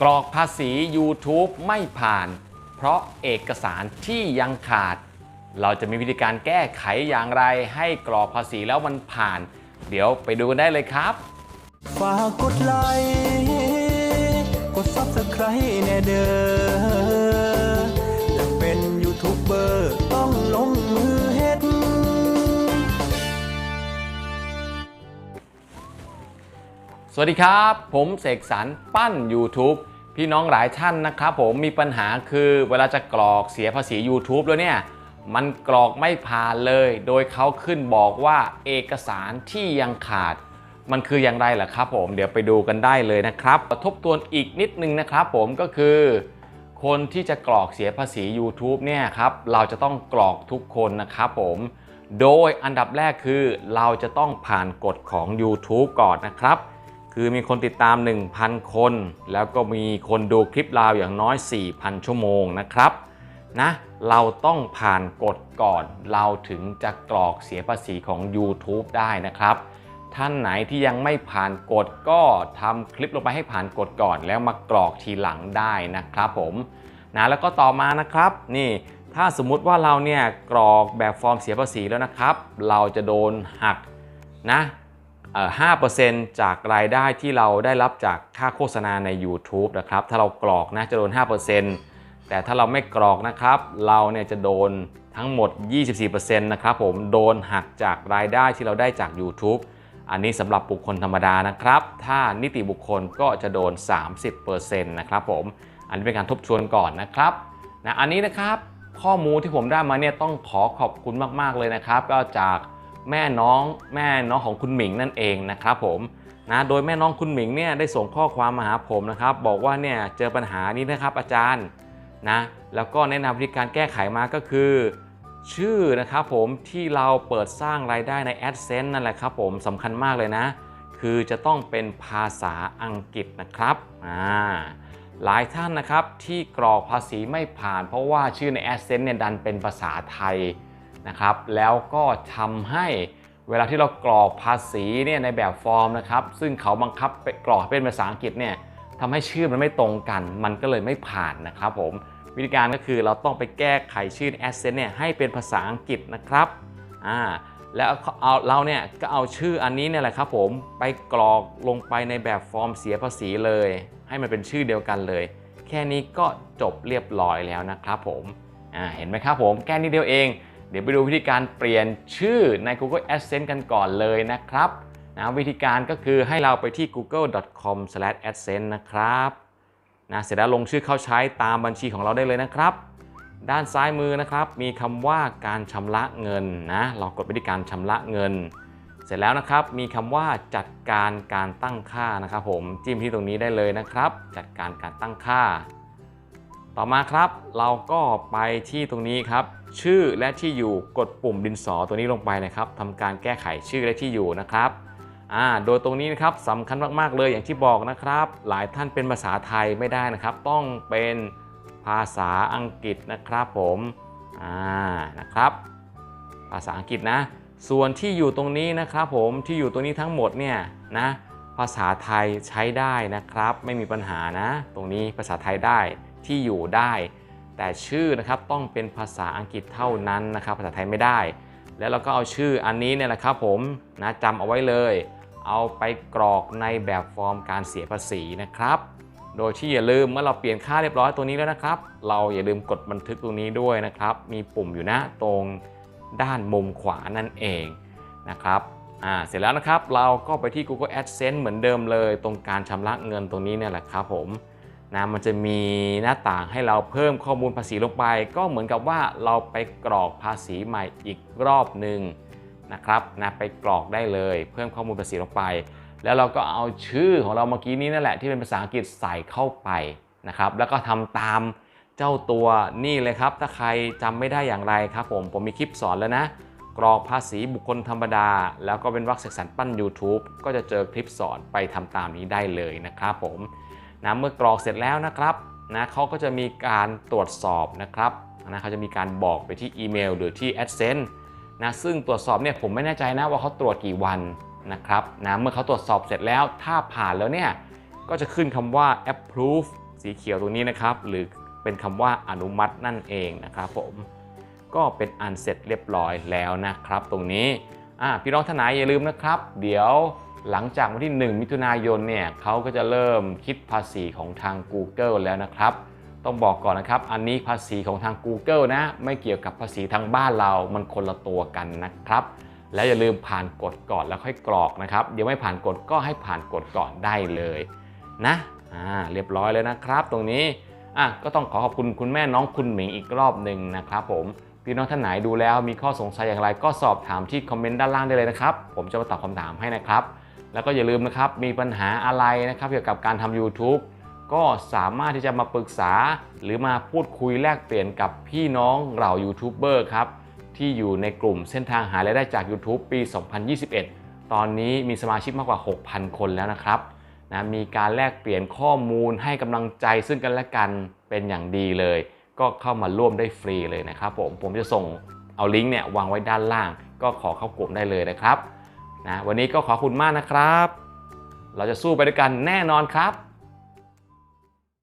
กรอกภาษี YouTube ไม่ผ่าน เพราะเอกสารที่ยังขาด เราจะมีวิธีการแก้ไขอย่างไรให้กรอกภาษีแล้วมันผ่าน เดี๋ยวไปดูกันได้เลยครับ ฝากกดไลค์ กด Subscribe แน่เด้อ วัสดีครับ ผมเสกสรรปั้น YouTube พี่น้องหลายท่านนะครับผมมีปัญหาคือเวลาจะกรอกเสียภาษี YouTube แล้วเนี่ย มันกรอกไม่ผ่านเลย โดยเขาขึ้นบอกว่าเอกสารที่ยังขาด มันคืออย่างไรล่ะครับผม เดี๋ยวไปดูกันได้เลยนะครับทบทวนอีกนิดนึงนะครับผมก็คือ คนที่จะกรอกเสียภาษี YouTube เนี่ยครับเราจะต้องกรอกทุกคนนะครับผมโดยอันดับแรกคือเราจะต้องผ่านกฎของ YouTube ก่อนนะครับ คือมีคนติดตาม 1,000 คน แล้วก็มีคนดูคลิปเราอย่างน้อย 4,000 ชั่วโมงนะครับนะเราต้องผ่านกฎก่อน เราถึงจะกรอกเสียภาษีของ YouTube ได้นะครับ ท่านไหนที่ยังไม่ผ่านกฎก็ทำคลิปลงไปให้ผ่านกฎก่อน แล้วมากรอกทีหลังได้นะครับผมนะแล้วก็ต่อมานะครับนี่ถ้าสมมุติว่าเราเนี่ยกรอกแบบฟอร์มเสียภาษีแล้วนะครับ เราจะโดนหักนะ 5%จากรายได้ที่เราได้รับจากค่าโฆษณาใน YouTube นะครับ ถ้าเรากรอกนะจะโดน 5%แต่ถ้าเราไม่กรอกนะครับ เราเนี่ยจะโดนทั้งหมด 24%นะครับผมโดนหักจากรายได้ที่เราได้จาก YouTube อันนี้สำหรับบุคคลธรรมดานะครับ ถ้านิติบุคคลก็จะโดน 30%นะครับผม อันนี้เป็นการทบทวนก่อนนะครับนะอันนี้นะครับข้อมูลที่ผมได้มาเนี่ยต้องขอขอบคุณมาก ๆ เลยนะครับ ก็จาก แม่น้องแม่น้องของคุณหมิงนั่นเองนะครับผมนะโดยแม่น้องคุณหมิงเนี่ยได้ส่งข้อความมาหาผมนะครับ บอกว่าเนี่ยเจอปัญหานี้นะครับอาจารย์นะแล้วก็แนะนำวิธีการแก้ไขมาก็คือ ชื่อนะครับผมที่เราเปิดสร้างรายได้ใน AdSense นั่นแหละครับผมสำคัญมากเลยนะ คือจะต้องเป็นภาษาอังกฤษนะครับอ่าหลายท่านนะครับที่กรอกภาษีไม่ผ่าน เพราะว่าชื่อใน AdSense เนี่ยดันเป็นภาษาไทย นะครับ แล้วก็ทำให้เวลาที่เรากรอกภาษีเนี่ยในแบบฟอร์มนะครับ ซึ่งเขาบังคับไปกรอกเป็นภาษาอังกฤษเนี่ยทำให้ชื่อมันไม่ตรงกัน มันก็เลยไม่ผ่านนะครับผมวิธีการก็คือเราต้องไปแก้ไขชื่อ Ascent เนี่ยให้เป็นภาษาอังกฤษนะครับอ่าแล้วเอาเราเนี่ยก็เอาชื่ออันนี้เนี่ยแหละครับผมไปกรอกลงไปในแบบฟอร์มเสียภาษีเลย ให้มันเป็นชื่อเดียวกันเลย แค่นี้ก็จบเรียบร้อยแล้วนะครับผมอ่าเห็นไหมครับผมแค่นี้เดียวเอง เดี๋ยวไปดูวิธีการเปลี่ยนชื่อใน Google Adsense กันก่อนเลยนะครับนะวิธีการก็คือให้เราไปที่ google.com/adsense นะครับนะเสร็จแล้วลงชื่อเข้าใช้ตามบัญชีของเราได้เลยนะครับ ด้านซ้ายมือนะครับ มีคำว่าการชำระเงินนะเรากดไปที่การชำระเงิน เสร็จแล้วนะครับมีคำว่าจัดการการตั้งค่านะครับ ผมจิ้มที่ตรงนี้ได้เลยนะครับ จัดการการตั้งค่า ต่อมาครับเราก็ไปที่ตรงนี้ครับ ชื่อและที่อยู่กดปุ่มดินสอตัวนี้ลงไปนะครับทำการแก้ไขชื่อและที่อยู่นะครับอ่าโดยตรงนี้นะครับสำคัญมากๆเลยอย่างที่บอกนะครับ หลายท่านเป็นภาษาไทยไม่ได้นะครับ ต้องเป็นภาษาอังกฤษนะครับผมอ่านะครับ ภาษาอังกฤษนะ ส่วนที่อยู่ตรงนี้นะครับผมที่อยู่ตรงนี้ทั้งหมดเนี่ยนะภาษาไทยใช้ได้นะครับ ไม่มีปัญหานะ ตรงนี้ภาษาไทยได้ ที่อยู่ได้ แต่ชื่อนะครับต้องเป็นภาษาอังกฤษเท่านั้นนะครับ ภาษาไทยไม่ได้ แล้วเราก็เอาชื่ออันนี้เนี่ยแหละครับผมนะจำเอาไว้เลย เอาไปกรอกในแบบฟอร์มการเสียภาษีนะครับโดยที่อย่าลืมเมื่อเราเปลี่ยนค่าเรียบร้อยตัวนี้แล้วนะครับ เราอย่าลืมกดบันทึกตรงนี้ด้วยนะครับ มีปุ่มอยู่นะตรงด้านมุมขวานั่นเองนะครับอ่าเสร็จแล้วนะครับเราก็ไปที่ Google Adsense เหมือนเดิมเลย ตรงการชำระเงินตรงนี้เนี่ยแหละครับผม นะมันจะมีหน้าต่างให้เราเพิ่มข้อมูลภาษีลงไป ก็เหมือนกับว่าเราไปกรอกภาษีใหม่อีกรอบหนึ่งนะครับนะไปกรอกได้เลย เพิ่มข้อมูลภาษีลงไป แล้วเราก็เอาชื่อของเราเมื่อกี้นี้นั่นแหละที่เป็นภาษาอังกฤษใส่เข้าไปนะครับแล้วก็ทำตามเจ้าตัวนี่เลยครับ ถ้าใครจำไม่ได้อย่างไรครับผมผมมีคลิปสอนแล้วนะ กรอกภาษีบุคคลธรรมดา แล้วก็เป็นวักเสกสรรปั้น YouTube ก็จะเจอคลิปสอนไปทำตามนี้ได้เลยนะครับผม นะเมื่อกรอกเสร็จแล้วนะครับนะเขาก็จะมีการตรวจสอบนะครับนะเขาจะมีการบอกไปที่อีเมลหรือที่ AdSense นะซึ่งตรวจสอบเนี่ยผมไม่แน่ใจนะว่าเขาตรวจกี่วันนะครับนะเมื่อเขาตรวจสอบเสร็จแล้วถ้าผ่านแล้วเนี่ยก็จะขึ้นคำว่า approve สีเขียวตรงนี้นะครับ หรือเป็นคำว่าอนุมัตินั่นเองนะครับผมก็เป็นอันเสร็จเรียบร้อยแล้วนะครับ ตรงนี้อ่าพี่น้องท่านไหนอย่าลืมนะครับ เดี๋ยว หลังจากวันที่ 1 มิถุนายนเนี่ยเขาก็จะเริ่มคิดภาษีของทาง Google แล้วนะครับ ต้องบอกก่อนนะครับ อันนี้ภาษีของทาง Google นะ ไม่เกี่ยวกับภาษีทางบ้านเรา มันคนละตัวกันนะครับ แล้วอย่าลืมผ่านกฎก่อนแล้วค่อยกรอกนะครับเดี๋ยวไม่ผ่านกฎก็ให้ผ่านกฎก่อนได้เลยนะอ่าเรียบร้อยเลยนะครับ ตรงนี้อะก็ต้องขอขอบคุณคุณแม่น้องคุณหมิงอีกรอบหนึ่งนะครับผมพี่น้องท่านไหนดูแล้วมีข้อสงสัยอย่างไรก็สอบถามที่คอมเมนต์ด้านล่างได้เลยนะครับ ผมจะมาตอบคำถามให้นะครับ แล้วก็อย่าลืมนะครับมีปัญหาอะไรนะครับเกี่ยวกับการทำ YouTube ก็สามารถที่จะมาปรึกษาหรือมาพูดคุยแลกเปลี่ยนกับพี่น้องเหล่ายูทูบเบอร์ครับที่อยู่ในกลุ่มเส้นทางหารายได้จาก YouTube ปี 2021 ตอนนี้มีสมาชิกมากกว่า 6,000 คนแล้วนะครับนะมีการแลกเปลี่ยนข้อมูลให้กำลังใจซึ่งกันและกันเป็นอย่างดีเลย ก็เข้ามาร่วมได้ฟรีเลยนะครับผมผมจะส่งเอาลิงก์เนี่ยวางไว้ด้านล่าง ก็ขอเข้ากลุ่มได้เลยนะครับ นะวันนี้ก็ขอบคุณมากนะครับ เราจะสู้ไปด้วยกันแน่นอนครับ